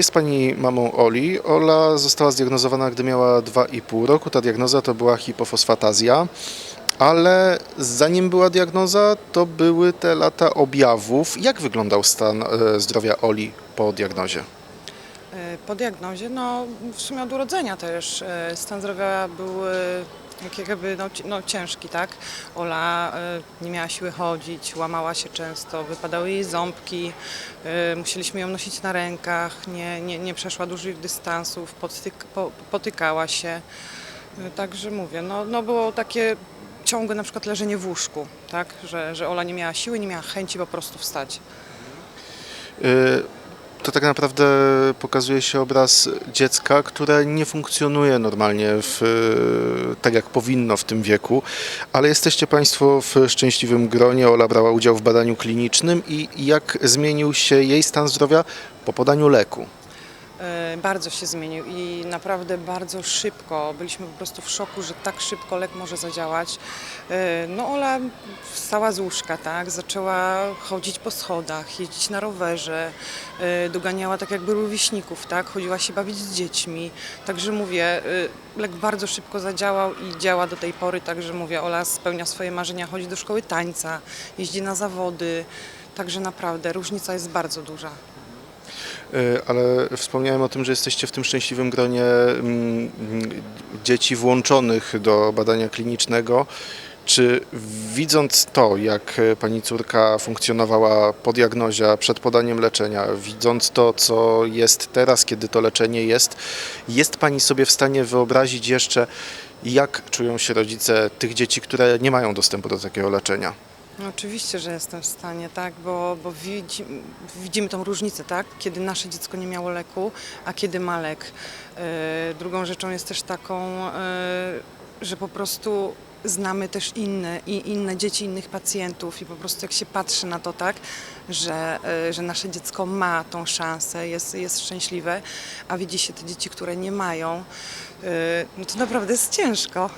Jest pani mamą Oli. Ola została zdiagnozowana, gdy miała 2,5 roku. Ta diagnoza to była hipofosfatazja. Ale zanim była diagnoza, to były te lata objawów. Jak wyglądał stan e, zdrowia Oli po diagnozie? E, Po diagnozie, no w sumie od urodzenia też e, stan zdrowia był jakby no, no, ciężki, tak? Ola e, nie miała siły chodzić, łamała się często, wypadały jej ząbki, e, musieliśmy ją nosić na rękach, nie, nie, nie przeszła dużych dystansów, po, potykała się. E, Także mówię, no, no było takie ciągłe na przykład leżenie w łóżku, tak? Że, że Ola nie miała siły, nie miała chęci po prostu wstać. E, To tak naprawdę pokazuje się obraz dziecka, które nie funkcjonuje normalnie w, e, tak jak powinno w tym wieku, ale jesteście Państwo w szczęśliwym gronie. Ola brała udział w badaniu klinicznym i jak zmienił się jej stan zdrowia po podaniu leku? E, Bardzo się zmienił i naprawdę bardzo szybko. Byliśmy po prostu w szoku, że tak szybko lek może zadziałać. E, No Ola wstała z łóżka, tak, zaczęła chodzić po schodach, jeździć na rowerze, e, doganiała tak jakby rówieśników, tak, chodziła się bawić z dziećmi. Także mówię, lek bardzo szybko zadziałał i działa do tej pory, także mówię, Ola spełnia swoje marzenia, chodzi do szkoły tańca, jeździ na zawody. Także naprawdę różnica jest bardzo duża. E, Ale wspomniałem o tym, że jesteście w tym szczęśliwym gronie mm, mm, dzieci włączonych do badania klinicznego. Czy widząc to, jak e, pani córka funkcjonowała po diagnozie, przed podaniem leczenia, widząc to, co jest teraz, kiedy to leczenie jest, jest pani sobie w stanie wyobrazić jeszcze, jak czują się rodzice tych dzieci, które nie mają dostępu do takiego leczenia? No oczywiście, że jestem w stanie, tak, bo, bo widzi, widzimy tą różnicę, tak, kiedy nasze dziecko nie miało leku, a kiedy ma lek. E, Drugą rzeczą jest też taką, e, że po prostu znamy też inne, i inne dzieci, innych pacjentów i po prostu jak się patrzy na to, tak, że, e, że nasze dziecko ma tą szansę, jest, jest szczęśliwe, a widzi się te dzieci, które nie mają, no to naprawdę jest ciężko.